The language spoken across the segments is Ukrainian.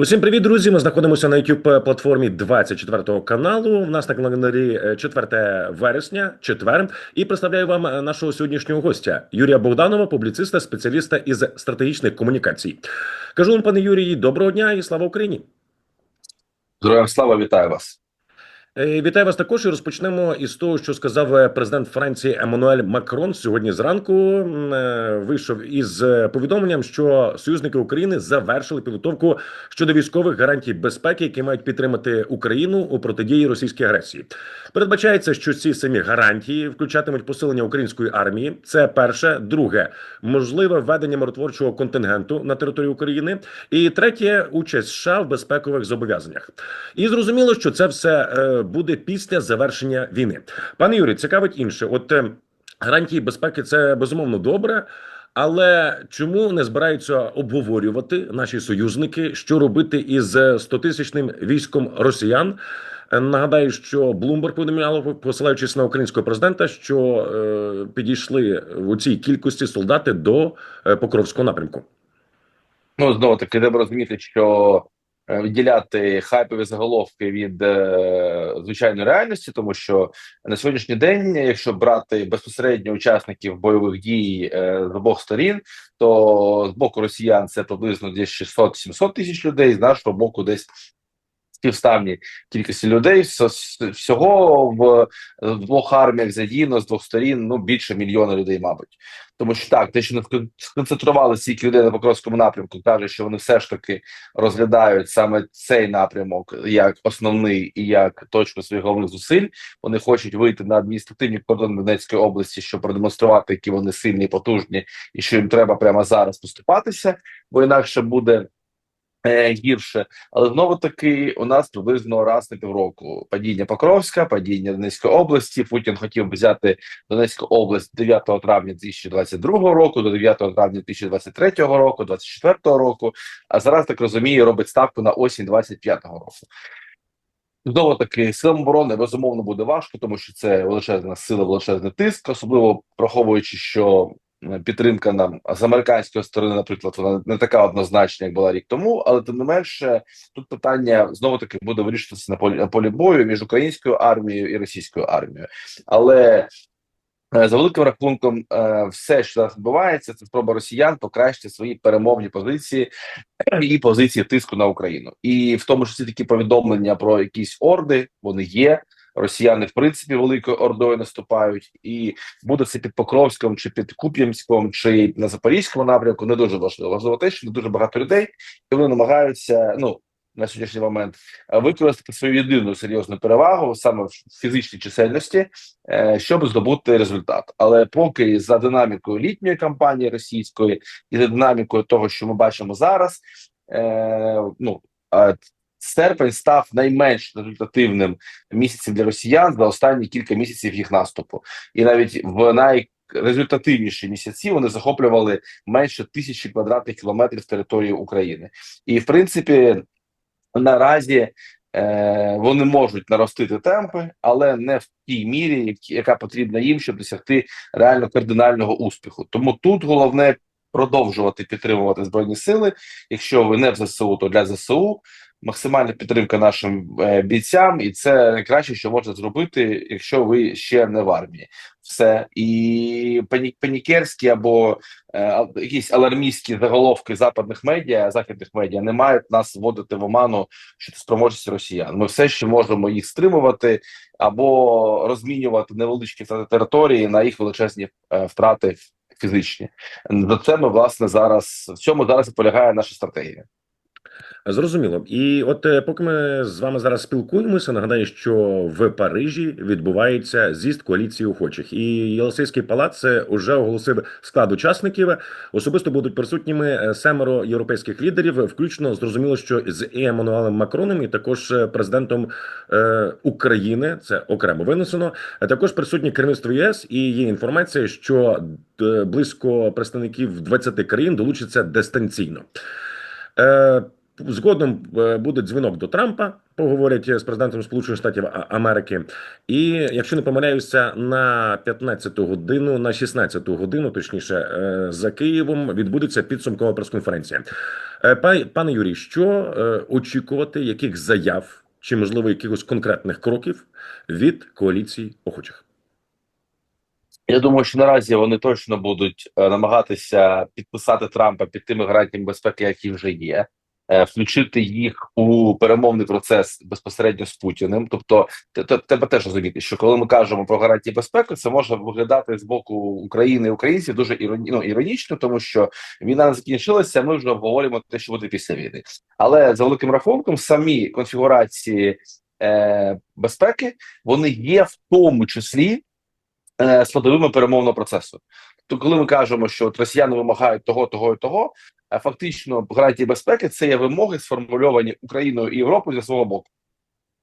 Усім привіт, друзі! Ми знаходимося на youtube платформі 24 каналу. У нас на календарі е, 4 вересня, четвер, і представляю вам е, нашого сьогоднішнього гостя Юрія Богданова, публіциста, спеціаліста із стратегічних комунікацій. Кажу вам, пане Юрій, доброго дня і слава Україні! Героям слава, вітаю вас. Е, Вітаю вас також. І розпочнемо із того, що сказав е, президент Франції Еммануель Макрон сьогодні зранку. е, Вийшов із повідомленням, що союзники України завершили підготовку щодо військових гарантій безпеки, які мають підтримати Україну у протидії російській агресії. Передбачається, що ці самі гарантії включатимуть посилення української армії. Це перше, друге, можливе введення миротворчого контингенту на території України, і третє участь США в безпекових зобов'язаннях. І зрозуміло, що це все буде після завершення війни. Пане Юрій, цікавить інше. От е, гарантії безпеки це безумовно добре. Але чому не збираються обговорювати наші союзники, що робити із 100-тисячним військом росіян? Е, Нагадаю, що Блумберг повідомляло, посилаючись на українського президента, що е, підійшли у цій кількості солдати до е, Покровського напрямку. Ну знову таки, треба розуміти, що відділяти хайпові заголовки від е, звичайної реальності, тому що на сьогоднішній день, якщо брати безпосередньо учасників бойових дій е, з обох сторін, то з боку росіян це приблизно десь 600-700 тисяч людей, з нашого боку, десь співставні кількості людей. Всього в двох арміях задіяно з двох сторін ну більше мільйона людей, мабуть. Тому що так, те, що не скон- сконцентрували стільки людей на Покровському напрямку, каже, що вони все ж таки розглядають саме цей напрямок як основний і як точку своїх головних зусиль. Вони хочуть вийти на адміністративні кордони Донецької області, щоб продемонструвати, які вони сильні і потужні, і що їм треба прямо зараз поступатися, бо інакше буде. Е, Гірше, але знову таки у нас приблизно раз на півроку падіння Покровська, падіння Донецької області. Путін хотів взяти Донецьку область 9 травня 2022 року до 9 травня 2023 року, 2024 року. А зараз так розумію, робить ставку на осінь 2025 року. Знову таки, силам оборони безумовно буде важко, тому що це величезна сила, величезний тиск, особливо враховуючи, що підтримка нам з американської сторони, наприклад, вона не така однозначна, як була рік тому, але тим не менше, тут питання знову таки буде вирішуватися на полі, на полі бою між українською армією і російською армією. Але е, за великим рахунком, е, все, що зараз відбувається, це спроба росіян покращити свої перемовні позиції і позиції тиску на Україну, і в тому числі такі повідомлення про якісь орди вони є. Росіяни, в принципі, великою ордою наступають, і буде це під Покровськом, чи під Куп'янськом, чи на Запорізькому напрямку. Не дуже важливо. Важливо те, що не дуже багато людей, і вони намагаються. Ну на сьогоднішній момент е, використати свою єдину серйозну перевагу саме в фізичній чисельності, е, щоб здобути результат. Але поки за динамікою літньої кампанії російської і за динамікою того, що ми бачимо зараз, е, ну серпень став найменш результативним місяцем для росіян за останні кілька місяців їх наступу, і навіть в найрезультативніші місяці вони захоплювали менше тисячі квадратних кілометрів території України, і в принципі наразі. Е, вони можуть наростити темпи, але не в тій мірі, яка потрібна їм, щоб досягти реально кардинального успіху. Тому тут головне продовжувати підтримувати збройні сили. Якщо ви не в ЗСУ, то для ЗСУ максимальна підтримка нашим е, бійцям, і це найкраще, що можна зробити, якщо ви ще не в армії. Все і пані панікерські або е, якісь алармістські заголовки западних медіа, західних медіа не мають нас вводити в оману щодо спроможності росіян. Ми все ще можемо їх стримувати або розмінювати невеличкі території на їх величезні е, втрати фізичні. За це ми власне зараз в цьому зараз і полягає наша стратегія. Зрозуміло. І от е, поки ми з вами зараз спілкуємося, нагадаю, що в Парижі відбувається з'їзд коаліції охочих, і Єлисейський палац е, уже оголосив склад учасників. Особисто будуть присутніми е, семеро європейських лідерів, включно зрозуміло, що з Еммануелем Макроном і також е, президентом е, України. Це окремо винесено. Також присутні керівництво ЄС, і є інформація, що е, близько представників 20 країн долучаться дистанційно. Е, Згодом е, буде дзвінок до Трампа, поговорять з президентом Сполучених Штатів Америки. І якщо не помиляюся, на 15-ту годину, на 16-ту годину, точніше, е, за Києвом відбудеться підсумкова прес-конференція. Е, па- Пане Юрій, що е, очікувати, яких заяв чи можливо якихось конкретних кроків від коаліції охочих? Я думаю, що наразі вони точно будуть е, намагатися підписати Трампа під тими гарантіями безпеки, які вже є, е, включити їх у перемовний процес безпосередньо з Путіним. Тобто, треба теж розуміти, що коли ми кажемо про гарантії безпеки, це може виглядати з боку України і українців дуже іроні, ну, іронічно, тому що війна не закінчилася. Ми вже обговорюємо те, що буде після війни. Але за великим рахунком, самі конфігурації е, безпеки вони є в тому числі е, складовими перемовного процесу. То коли ми кажемо, що от росіяни вимагають того, того і того, фактично гарантії безпеки це є вимоги, сформульовані Україною і Європою зі свого боку.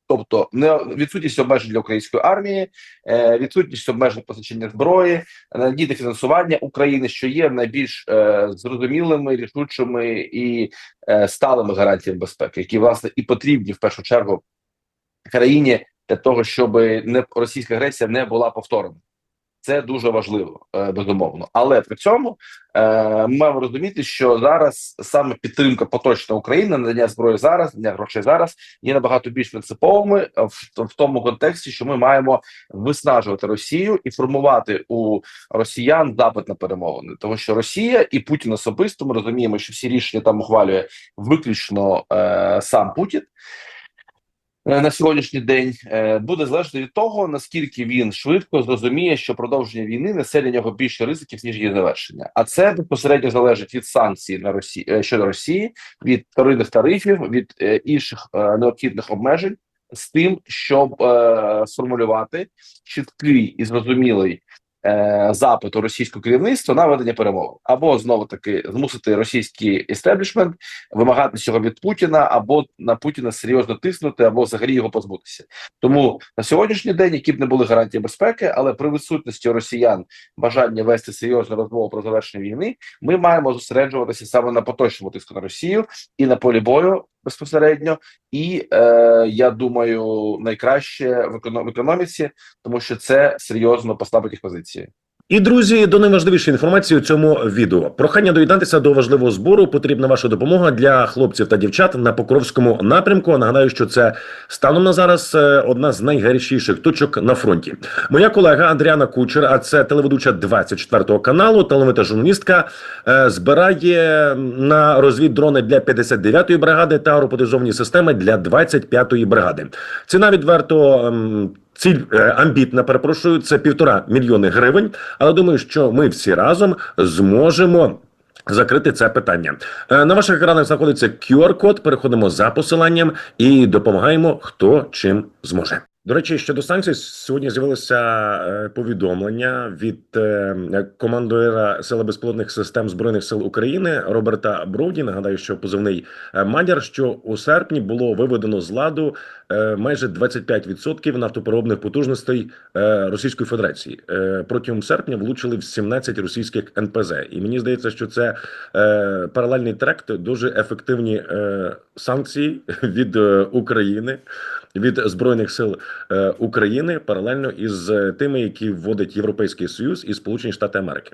Тобто не відсутність обмежень для української армії, е, відсутність обмежень постачання зброї, надійне фінансування України, що є найбільш е, зрозумілими, рішучими і е, сталими гарантіями безпеки, які власне і потрібні в першу чергу країні для того, щоб не російська агресія не була повторена. Це дуже важливо, е, безумовно. Але при цьому е, ми маємо розуміти, що зараз саме підтримка поточна України, надання зброї зараз, надання грошей зараз є набагато більш принциповими е, в, тому контексті, що ми маємо виснажувати Росію і формувати у росіян запит на перемовини, тому що Росія і Путін особисто ми розуміємо, що всі рішення там ухвалює виключно е, сам Путін. Е, На сьогоднішній день е, буде залежати від того наскільки він швидко зрозуміє, що продовження війни несе для нього більше ризиків ніж її завершення, а це безпосередньо залежить від санкцій на Росії е, щодо Росії, від вторинних тарифів, від інших необхідних обмежень, з тим, щоб сформулювати чіткий і зрозумілий е, запит російського керівництва на ведення перемовин, або знову таки змусити російський істеблішмент вимагати цього від Путіна, або на Путіна серйозно тиснути, або взагалі його позбутися. Тому на сьогоднішній день, які б не були гарантії безпеки, але при відсутності росіян бажання вести серйозну розмову про завершення війни, ми маємо зосереджуватися саме на поточному тиску на Росію і на полі бою безпосередньо. І е, я думаю, найкраще в економ- економіці, тому що це серйозно послабить їх позиції. І друзі, до найважливішої інформації у цьому відео. Прохання доєднатися до важливого збору. Потрібна ваша допомога для хлопців та дівчат на Покровському напрямку. Нагадаю, що це станом на зараз е, одна з найгарячіших точок на фронті. Моя колега Андріана Кучер, а це телеведуча 24 каналу, талановита журналістка, е, збирає на розвіддрони для 59-ї бригади та роботизовані системи для 25-ї бригади. Ціна відверто. Ціль е, амбітна, перепрошую, це півтора мільйони гривень. Але думаю, що ми всі разом зможемо. Закрити це питання Е, на ваших екранах знаходиться QR-код. Переходимо за посиланням і допомагаємо хто чим зможе. До речі, щодо санкцій, сьогодні з'явилося е, повідомлення від е, командира Сили безпілотних систем збройних сил України Роберта Броуді. Нагадаю, що позивний е, Мадяр, що у серпні було виведено з ладу майже 25% нафтопереробних потужностей Російської Федерації. Протягом серпня влучили в 17 російських НПЗ. І мені здається, що це паралельний трект, дуже ефективні санкції від України. Від збройних сил е, України паралельно із е, тими, які вводить Європейський Союз і Сполучені Штати Америки.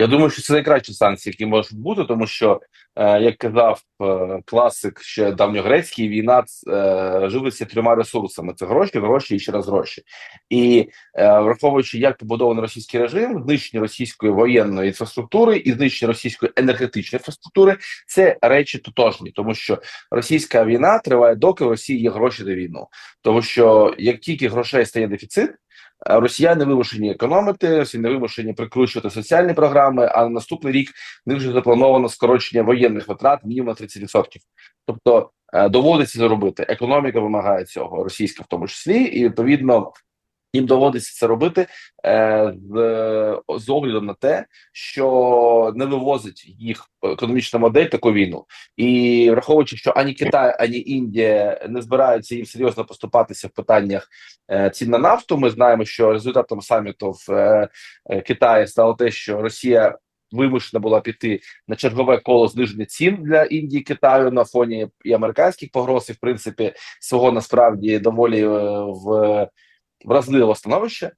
Я думаю, що це найкращі санкції, які можуть бути, тому що, е, як казав е, класик ще давньогрецький, війна е, живиться трьома ресурсами: це гроші, гроші і ще раз гроші. І враховуючи, як побудований російський режим, знищення російської воєнної інфраструктури і знищення російської енергетичної інфраструктури це речі тотожні, тому що російська війна триває, доки в Росії є гроші на війну, тому що як тільки грошей стає дефіцит. Росіяни вимушені економити, росіяни вимушені прикручувати соціальні програми. А на наступний рік в них вже заплановано скорочення воєнних витрат мінімум на 30%. Тобто е, доводиться зробити. Економіка вимагає цього, російська в тому числі, і відповідно. Їм доводиться це робити е, з, з оглядом на те, що не вивозить їх економічна модель таку війну, і враховуючи, що ані Китай, ані Індія не збираються їм серйозно поступатися в питаннях е, цін на нафту. Ми знаємо, що результатом саміту в е, е, Китаї стало те, що Росія вимушена була піти на чергове коло зниження цін для Індії Китаю на фоні і американських погроз, і в принципі свого насправді доволі е, в вразливого становища.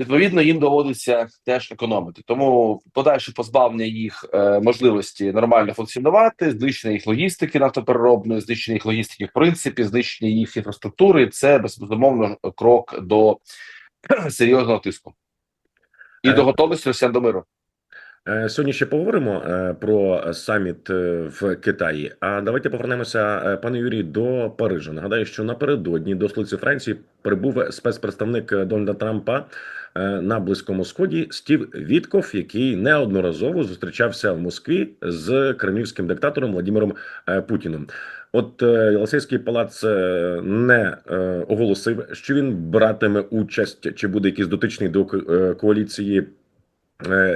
Відповідно, їм доводиться теж економити. Тому подальше позбавлення їх е, можливості нормально функціонувати, знищення їх логістики нафтопереробної, знищення їх логістики, в принципі, знищення їх інфраструктури це безумовно крок до серйозного тиску і Е, до готовності росіян до миру. Е, Сьогодні ще поговоримо е, про саміт е, в Китаї. А давайте повернемося, пане Юрій, до Парижа. Нагадаю, що напередодні до столиці Франції прибув спецпредставник Дональда Трампа на Близькому Сході Стів Вітков, який неодноразово зустрічався в Москві з кремлівським диктатором Владимиром Путіним. От Єлисейський палац не оголосив, що він братиме участь чи буде якийсь дотичний до коаліції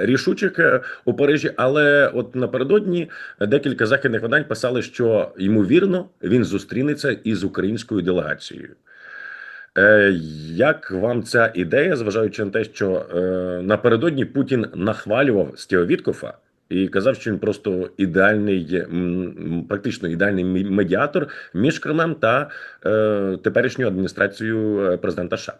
рішучих е, у Парижі. Але от напередодні декілька західних видань писали, що ймовірно він зустрінеться із українською делегацією. Е, Як вам ця ідея, зважаючи на те, що е, напередодні Путін нахвалював Стіва Віткофа і казав, що він просто ідеальний, практично ідеальний медіатор між Кремлем та е, теперішньою адміністрацією е, президента США?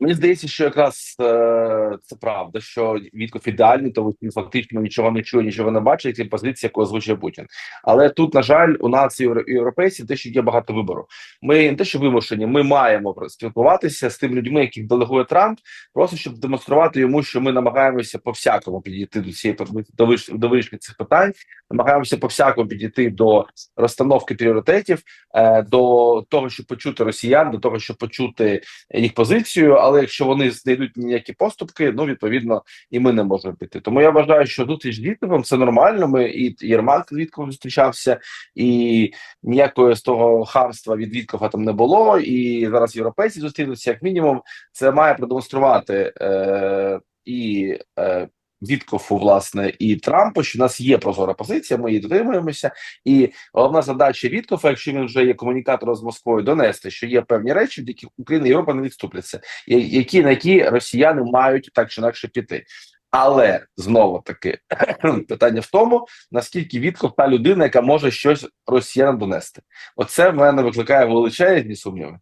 Мені здається, що якраз е, це правда, що Вітков ідеальний, тому він фактично нічого не чує, нічого не бачить, і позиція, яку озвучує Путін. Але тут, на жаль, у нас євро- європейців те, що є багато вибору. Ми не те, що вимушені, ми маємо спілкуватися з тими людьми, яких делегує Трамп, просто щоб демонструвати йому, що ми намагаємося по всякому підійти до цієї до до вирішення цих питань, намагаємося по всякому підійти до розстановки пріоритетів, е, до того, щоб почути росіян, до того, щоб почути їх позицію. Але якщо вони знайдуть ніякі поступки, ну відповідно і ми не можемо піти. Тому я вважаю, що зустріч з Вітковим це нормально. Ми і Єрмак з зустрічався, і ніякої з того хамства від Віткова там не було. І зараз європейці зустрілися Як мінімум, це має продемонструвати е, і е, Віткову, власне, і Трампу, що в нас є прозора позиція. Ми її дотримуємося. І головна задача Віткофа, якщо він вже є комунікатором з Москвою, донести, що є певні речі, від яких Україна і Європа не відступляться, які на які росіяни мають так чи інакше піти. Але знову таки питання в тому, наскільки Вітков та людина, яка може щось росіянам донести. Оце в мене викликає величезні сумніви.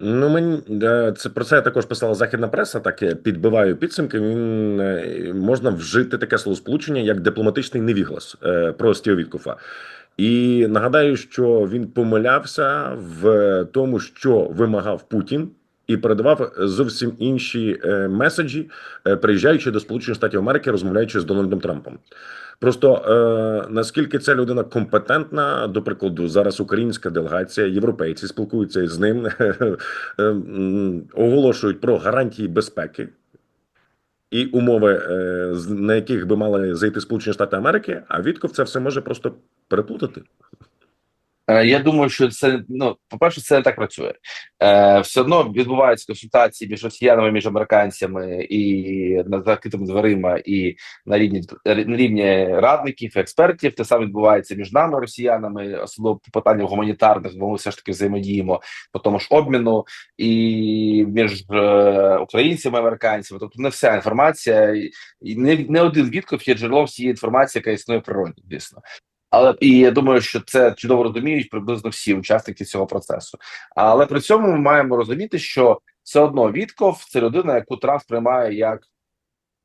Ну, мені це про це також писала західна преса. Так підбиваю підсумки. Він е, можна вжити таке словосполучення як дипломатичний невіглас е, про Стіва І нагадаю, що він помилявся в тому, що вимагав Путін, і передавав зовсім інші е, меседжі, е, приїжджаючи до Сполучених Штатів Америки, розмовляючи з Дональдом Трампом. Просто е, наскільки ця людина компетентна, до прикладу, зараз українська делегація, європейці спілкуються з ним, е, оголошують про гарантії безпеки і умови, е, на яких би мали зайти Сполучені Штати Америки, а Вітков це все може просто переплутати. Е, Я думаю, що це ну по-перше, це не так працює. Е, Все одно відбуваються консультації між росіянами, між американцями і на закритими дверима, і на рівні на рівні радників, експертів. Те саме відбувається між нами, росіянами, особливо по питанням гуманітарних, бо ми все ж таки взаємодіємо по тому ж обміну, і між е, українцями, американцями. Тобто не вся інформація, і не, не один відков є джерелом всієї інформації, яка існує в природі, дійсно. Але і я думаю, що це чудово розуміють приблизно всі учасники цього процесу. Але при цьому ми маємо розуміти, що все одно Вітков це людина, яку Трамп сприймає як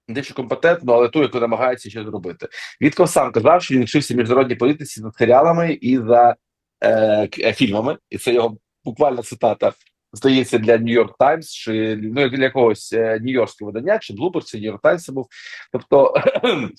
дещо компетентну, але ту, яку намагається щось зробити. Вітков сам казав, що він вчився міжнародній політиці за серіалами і за е, е, фільмами, і це його буквальна цитата. Здається, для Нью-Йорк Таймс чи ну для якогось е, нью-йоркського видання, чи Блубер, чи Нью-Йорк Таймс був. Тобто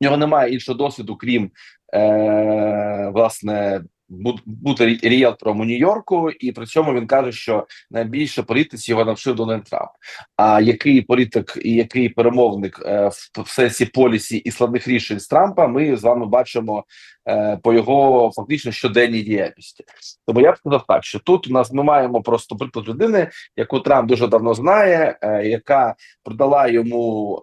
нього немає іншого досвіду, крім е, власне бу- бути рі- ріелтором у Нью-Йорку, і при цьому він каже, що найбільше політиці його навчив Дональд Трамп. А який політик і який перемовник е, в, сенсі полісі і складних рішень з Трампа, ми з вами бачимо е, по його фактично щоденній діяльності. Тому я б сказав так, що тут у нас ми маємо просто приклад людини, яку Трамп дуже давно знає, е, яка продала йому.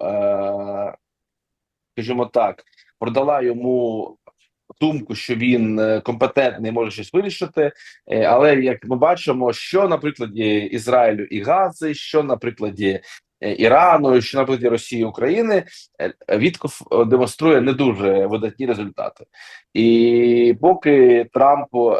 Скажімо так, продала йому думку, що він е, компетентний, може щось вирішити. Е, Але як ми бачимо, що на прикладі Ізраїлю і Гази, що на прикладі е, Ірану, що на прикладі Росії і України, Вітков демонструє не дуже видатні результати. І поки Трампу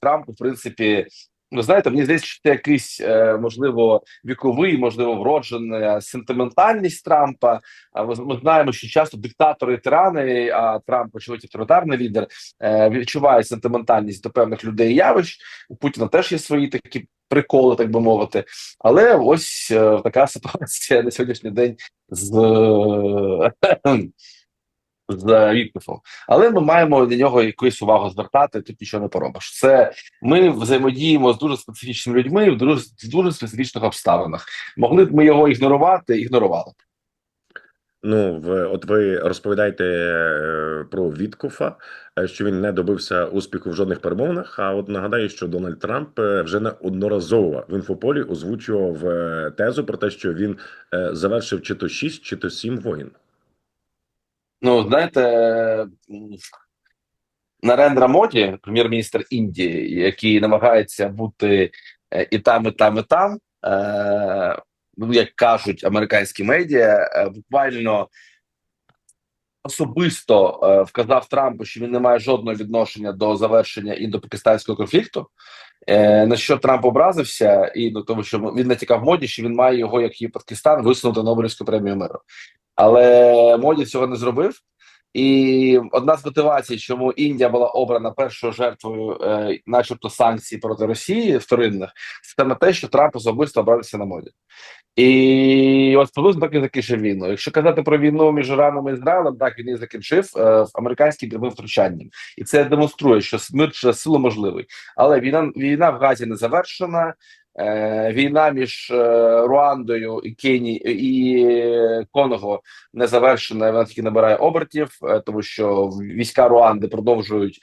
Трамп, в принципі, ну знаєте, мені здається, що це якийсь е, можливо віковий, можливо, вроджена сентиментальність Трампа. Ми, знаємо, що часто диктатори, тирани, а Трамп, очевидь, авторитарний лідер, е, відчуває сентиментальність до певних людей і явищ. У Путіна теж є свої такі приколи, так би мовити. Але ось е, така ситуація на сьогоднішній день з, е, з Вікнефом. Але ми маємо для нього якусь увагу звертати. Тут нічого не поробиш. Це ми взаємодіємо з дуже специфічними людьми в дуже, в дуже специфічних обставинах. Могли б ми його ігнорувати, ігнорували. Ну, в от ви розповідаєте е, про Віткофа, е, що він не добився успіху в жодних перемовинах. А от нагадаю, що Дональд Трамп е, вже неодноразово в інфополі озвучував тезу про те, що він завершив чи то 6, чи то 7 воїн. Ну, знаєте, Нарендра Моді, прем'єр-міністр Індії, який намагається бути е, і там, і там, і там, е, ну, як кажуть американські медіа, е, буквально особисто вказав Трампу, що він не має жодного відношення до завершення індопакистанського конфлікту. На що Трамп образився, і ну тому, що він натякав моді, що він має його, як і Пакистан, висунути Нобелівську премію миру. Але моді цього не зробив. І одна з мотивацій, чому Індія була обрана першою жертвою, е, начебто, санкцій проти Росії вторинних, це саме те, що Трамп особисто образився на моді. І от приблизно так і закінчив війну. Якщо казати про війну між Іраном і Ізраїлем, так він і закінчив е, американським прямим втручанням, і це демонструє, що мир через силу можливий. Але війна війна в Газі не завершена. Е, війна між е, Руандою і Кені і Конго не завершена. Вона тільки набирає обертів, е, тому що війська Руанди продовжують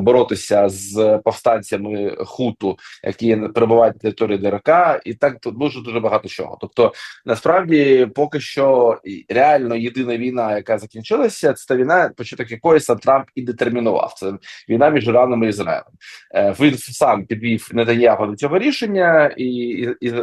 боротися з повстанцями хуту, які перебувають на території ДРК, і так тут дуже дуже багато чого. Тобто, насправді, поки що реально єдина війна, яка закінчилася, це та війна, початок якої сам Трамп і детермінував. Це війна між Іраном і Ізраїлем. Е, Він сам підвів Нетаньяху до цього рішення, і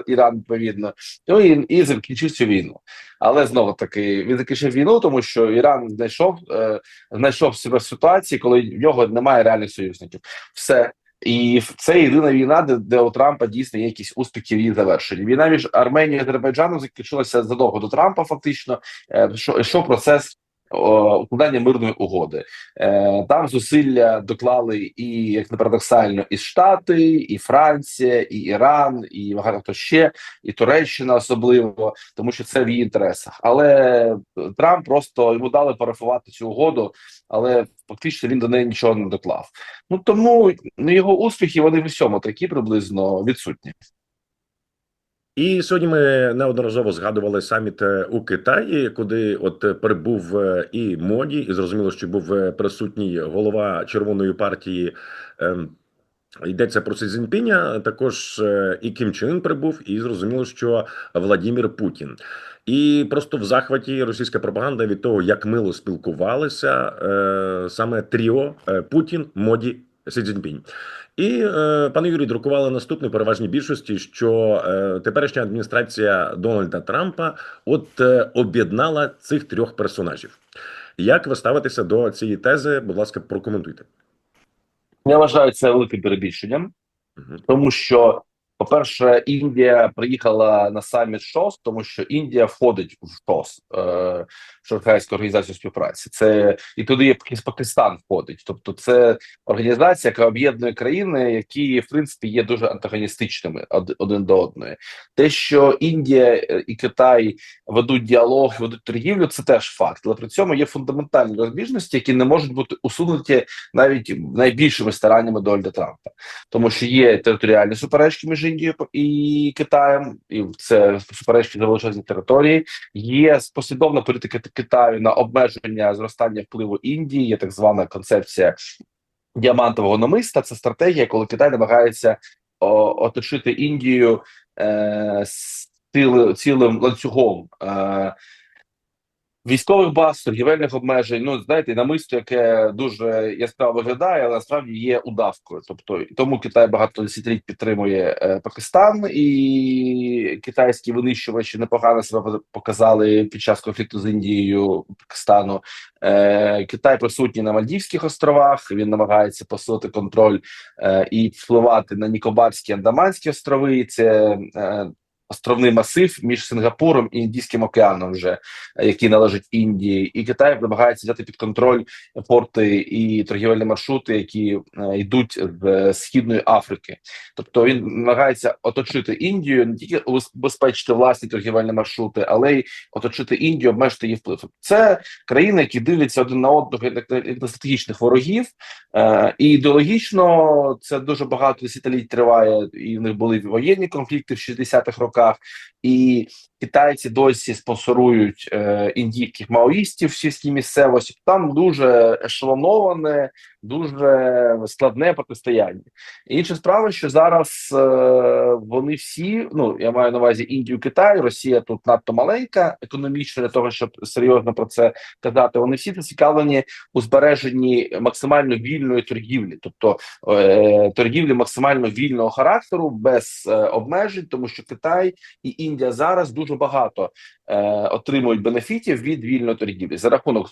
Іран відповідно, ну і, і закінчив цю війну. Але знову таки він закінчив війну, тому що Іран знайшов е, знайшов себе в ситуації, коли в нього немає реальних союзників. Все. І це єдина війна, де, де у Трампа дійсно є якісь успіхи її завершенні. Війна між Арменією і Азербайджаном закінчилася задовго до Трампа. Фактично, е, що, що процес укладання мирної угоди. Е, там зусилля доклали і як не парадоксально, і Штати, і Франція, і Іран, і багато ще, і Туреччина особливо, тому що це в її інтересах. Але Трамп просто йому дали парафувати цю угоду, але фактично він до неї нічого не доклав. Ну тому ну, його успіхи вони в усьому такі приблизно відсутні. І сьогодні ми неодноразово згадували саміт е, у Китаї, куди от прибув е, і моді, і зрозуміло, що був е, присутній голова червоної партії. ем, Йдеться про Си Цзіньпіня, також і Кім Чен Ін прибув, і зрозуміло, що Владімір Путін. І просто в захваті російська пропаганда від того, як мило спілкувалися саме тріо Путін, Моді, Си Цзіньпінь. І е, пане Юрій друкували наступне переважній більшості, що е, теперішня адміністрація Дональда Трампа от е, об'єднала цих трьох персонажів. Як ви ставитеся до цієї тези? Будь ласка, прокоментуйте. Я вважаю це великим перебільшенням. угу. тому що, по-перше, Індія приїхала на саміт ШОС, тому що Індія входить в ШОС, е, Шанхайську організацію співпраці. Це і туди Пакистан входить. Тобто, це організація, яка об'єднує країни, які в принципі є дуже антагоністичними один до одної. Те, що Індія е, і Китай ведуть діалог, ведуть торгівлю, це теж факт. Але при цьому є фундаментальні розбіжності, які не можуть бути усунуті навіть найбільшими стараннями Дональда Трампа тому що є територіальні суперечки між Індією і Китаєм, і це суперечки за величезні території. Є послідовна політика Китаю на обмеження зростання впливу Індії. Є так звана концепція діамантового намиста. Це стратегія, коли Китай намагається оточити Індію е, цілим ланцюгом. Е, військових баз, торгівельних обмежень. Ну знаєте, намисто, яке дуже яскраво виглядає, але насправді є удавкою. Тобто тому Китай багато десятиліть підтримує е, Пакистан і китайські винищувачі непогано себе показали під час конфлікту з Індією Пакистану. Е, Китай присутній на Мальдівських островах. Він намагається посилити контроль е, і впливати на Нікобарські Андаманські острови. Це е, островний масив між Сингапуром і Індійським океаном, вже який належить Індії, і Китай намагається взяти під контроль порти і торгівельні маршрути, які е, йдуть з східної Африки. Тобто він намагається оточити Індію, не тільки убезпечити власні торгівельні маршрути, але й оточити Індію, обмежити її вплив. Це країни, які дивляться один на одного як на стратегічних ворогів, Е, і ідеологічно це дуже багато десятиліть триває, і в них були воєнні конфлікти в 60-х роках, і китайці досі спонсорують е, індійських маоїстів в сільській місцевості. Там дуже ешелоноване, дуже складне протистояння. Інша справа, що зараз е, вони всі, ну я маю на увазі Індію, Китай, Росія тут надто маленька економічно для того, щоб серйозно про це казати. Вони всі зацікавлені у збереженні максимально вільної торгівлі, тобто е, торгівлі максимально вільного характеру, без е, обмежень, тому що Китай і Індія зараз дуже багато отримують бенефітів від вільної торгівлі за рахунок.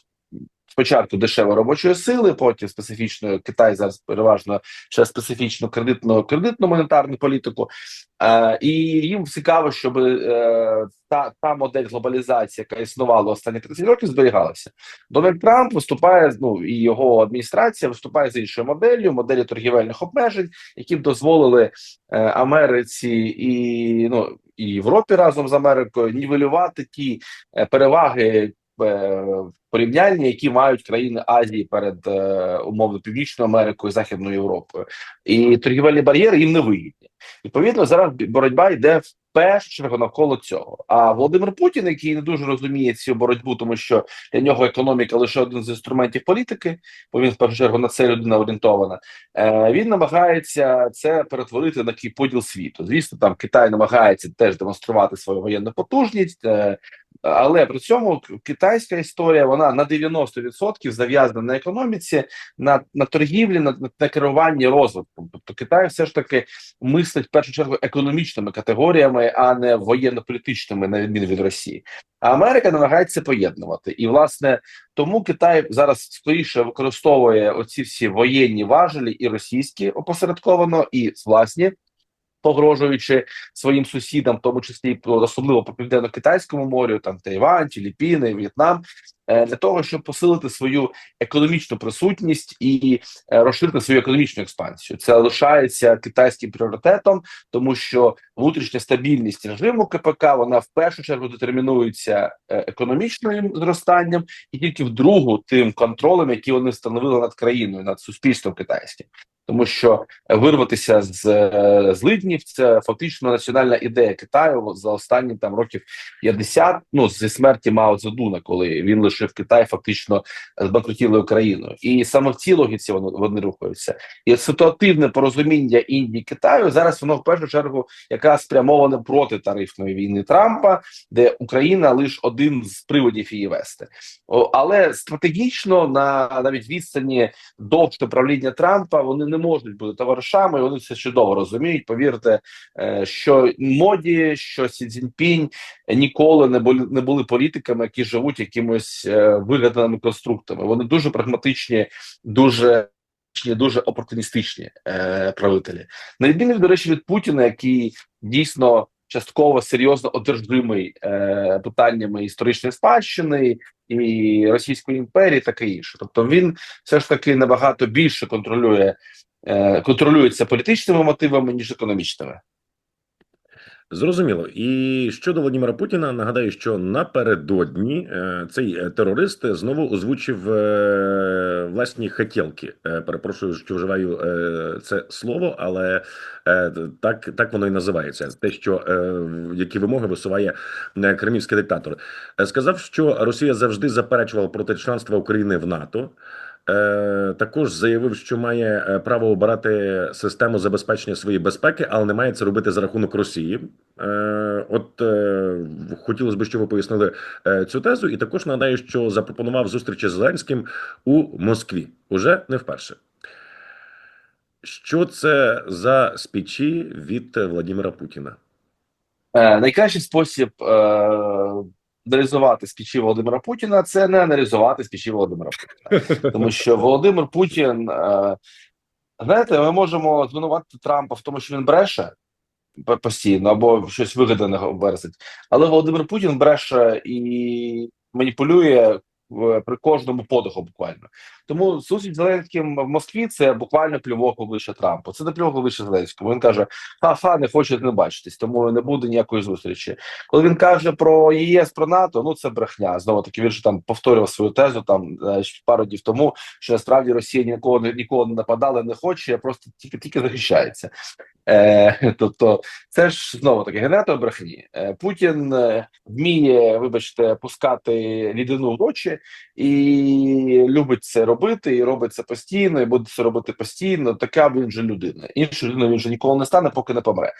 Спочатку дешевої робочої сили, потім специфічної Китай зараз переважно через специфічну кредитну кредитну монетарну політику, е, і їм цікаво, щоб е, та та модель глобалізації, яка існувала останні 30 років, зберігалася. Дональд Трамп виступає ну і його адміністрація виступає з іншою моделлю, моделлю торгівельних обмежень, які б дозволили е, Америці і ну і Європі разом з Америкою нівелювати ті е, переваги. Е, Порівняння, які мають країни Азії перед е, умовно Північною Америкою, Західною Європою, і торгівельні бар'єри їм не вигідні. Відповідно, зараз боротьба йде в першу чергу навколо цього. А Володимир Путін, який не дуже розуміє цю боротьбу, тому що для нього економіка лише один з інструментів політики, бо він в першу чергу на це людина орієнтована. Е, він намагається це перетворити на такий поділ світу. Звісно, там Китай намагається теж демонструвати свою воєнну потужність. Але при цьому китайська історія вона на 90% зав'язана на економіці, на на торгівлі, на, на керуванні розвитком. Тобто Китай все ж таки мислить в першу чергу економічними категоріями, а не воєнно-політичними, на відміну від Росії. А Америка намагається поєднувати. І власне тому Китай зараз скоріше використовує оці всі воєнні важелі і російські опосередковано, і власні погрожуючи своїм сусідам, в тому числі особливо по південно-китайському морю, там Тайвань, Філіппіни, В'єтнам, для того, щоб посилити свою економічну присутність і е, розширити свою економічну експансію. Це лишається китайським пріоритетом, тому що внутрішня стабільність режиму КПК вона в першу чергу детермінується е, економічним зростанням, і тільки в другу тим контролем, який вони встановили над країною, над суспільством китайським. Тому що вирватися з е, злиднів це фактично національна ідея Китаю за останні там років 50, ну зі смерті Мао Цзедуна, коли він лишив Китай фактично збанкрутілою країною, і саме в цій логіці вони, вони рухаються. І ситуативне порозуміння Індії Китаю зараз воно в першу чергу якраз спрямоване проти тарифної війни Трампа, де Україна лише один з приводів її вести. Але стратегічно на навіть відстані довше правління Трампа вони не можуть бути товаришами. Вони це чудово розуміють. Повірте, е, що моді, що Сі Цзіньпінь ніколи не були не були політиками, які живуть якимось е, вигаданими конструктами. Вони дуже прагматичні, дуже дуже опортуністичні е, правителі. На відміну до речі від Путіна, який дійсно частково серйозно одержимий е, питаннями історичної спадщини і Російської імперії, таке інше. Тобто він все ж таки набагато більше контролює е, контролюється політичними мотивами ніж економічними. Зрозуміло. І щодо Володимира Путіна, нагадаю, що напередодні е, цей е, терорист знову озвучив е, власні хотілки. Перепрошую, що вживаю це слово, але так, так воно і називається. Те, що які вимоги висуває кремлівський диктатор, сказав, що Росія завжди заперечувала проти членства України в НАТО. Е, також заявив, що має е, право обирати систему забезпечення своєї безпеки, але не має це робити за рахунок Росії. Е, от хотілося б, щоб ви пояснили цю тезу, і також нагадаю, що запропонував зустрічі з Зеленським у Москві уже не вперше. Що це за спічі від Владимира Путіна? Найкращий спосіб аналізувати спічі Володимира Путіна це не аналізувати спічі Володимира Путіна. Тому що Володимир Путін, е, знаєте, ми можемо звинуватити Трампа в тому, що він бреше постійно або щось вигадане версить. Але Володимир Путін бреше і маніпулює при кожному подиху буквально. Тому зустріч Зеленським в Москві це буквально плювок в обличчя Трампу. Це не плювок в обличчя Зеленському. Він каже: ха-ха, не хочуть не бачитись, тому не буде ніякої зустрічі. Коли він каже про ЄС, про НАТО, ну це брехня. Знову таки він ж там повторював свою тезу там пару днів тому, що насправді Росія нікого не нікого не нападала, не хоче, просто тільки тільки захищається. Е, тобто, це ж знову таки генератор брехні. Е, Путін е, вміє, вибачте, пускати рідину в очі і любить це робити, і робить це постійно, і буде це робити постійно. Така він же людина. Іншу людину він вже ніколи не стане, поки не помре.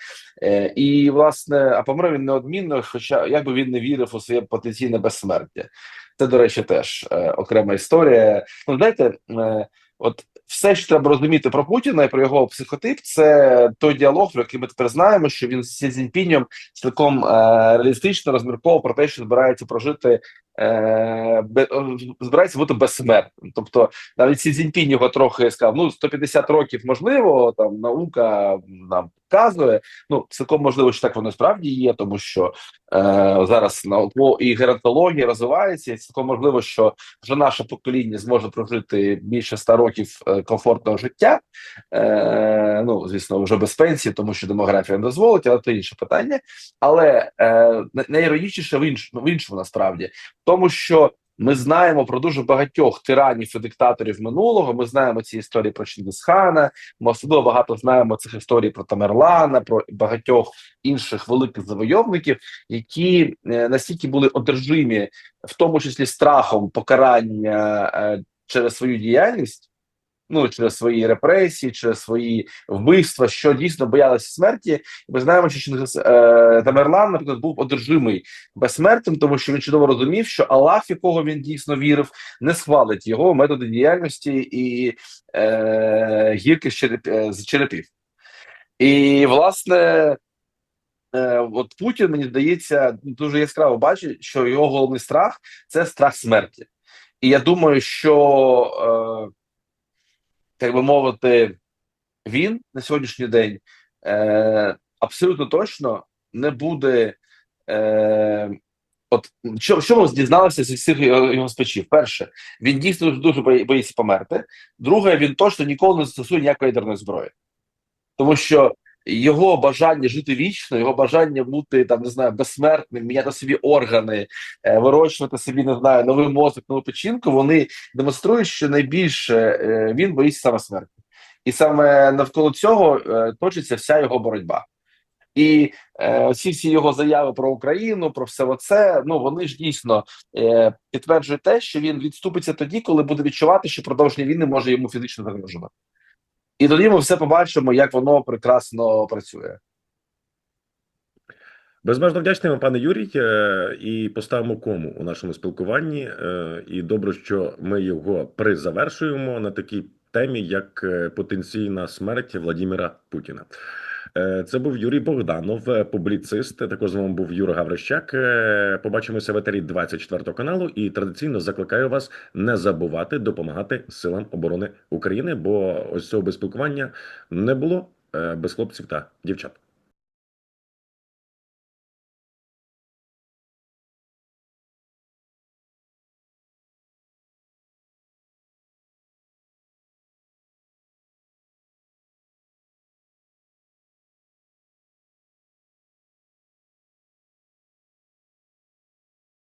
Е, і власне, а помре він неодмінно, хоча як би він не вірив у своє потенційне безсмертя. Це, до речі, теж е, окрема історія. Ну, знаєте, е, от все, що треба розуміти про Путіна і про його психотип, це той діалог, про який ми тепер знаємо, що він з Сі Цзіньпінем цілком е, реалістично розмірковував про те, що збирається прожити. Е, збирається бути безсмертним. Тобто навіть Сі Цзіньпінь його трохи сказав: ну 150 років можливо, там наука нам показує. Ну цілком можливо, що так воно справді є, тому що е, зараз науко і геронтологія розвивається. І цілком можливо, що вже наше покоління зможе прожити більше 100 років е, комфортного життя. Е, ну звісно, вже без пенсії, тому що демографія не дозволить, але це інше питання. Але е, най- найіронічніше в іншому в іншому насправді, тому що. Ми знаємо про дуже багатьох тиранів і диктаторів минулого. Ми знаємо ці історії про Чингисхана. Ми особливо багато знаємо цих історій про Тамерлана, про багатьох інших великих завойовників, які е, настільки були одержимі, в тому числі страхом покарання е, через свою діяльність. Ну, через свої репресії, через свої вбивства, що дійсно боялися смерті. Ми знаємо, що Чингис е, Тамерлан, наприклад, був одержимий безсмертним, тому що він чудово розумів, що Аллах, якого він дійсно вірив, не схвалить його методи діяльності і е, гірки з, череп, е, з черепів. І власне, е, от Путін, мені здається, дуже яскраво бачить, що його головний страх це страх смерті. І я думаю, що, е, так би мовити, він на сьогоднішній день е, абсолютно точно не буде. Е, От що, що ми дізналися з всіх його, спечів? Перше, він дійсно дуже боїться померти. Друге, він точно ніколи не застосує ніякої ядерної зброї, тому що його бажання жити вічно, його бажання бути там, не знаю, безсмертним, міняти собі органи, е, вирощувати собі, не знаю, новий мозок, нову печінку. Вони демонструють, що найбільше е, він боїться саме смерті, і саме навколо цього е, точиться вся його боротьба. І е, всі всі його заяви про Україну, про все оце, ну вони ж дійсно е, підтверджують те, що він відступиться тоді, коли буде відчувати, що продовження війни може йому фізично загрожувати. І тоді ми все побачимо, як воно прекрасно працює. Безмежно вдячний вам, пане Юрій, е, і поставимо кому у нашому спілкуванні. Е, І добре, що ми його призавершуємо на такій темі, як е, потенційна смерть Владимира Путіна. Е, Це був Юрій Богданов, е, публіцист. Також з вами був Юра Гаврищак. Е, Побачимося в етері 24 каналу. І традиційно закликаю вас не забувати допомагати силам оборони України, бо ось цього без спілкування не було е, без хлопців та дівчат.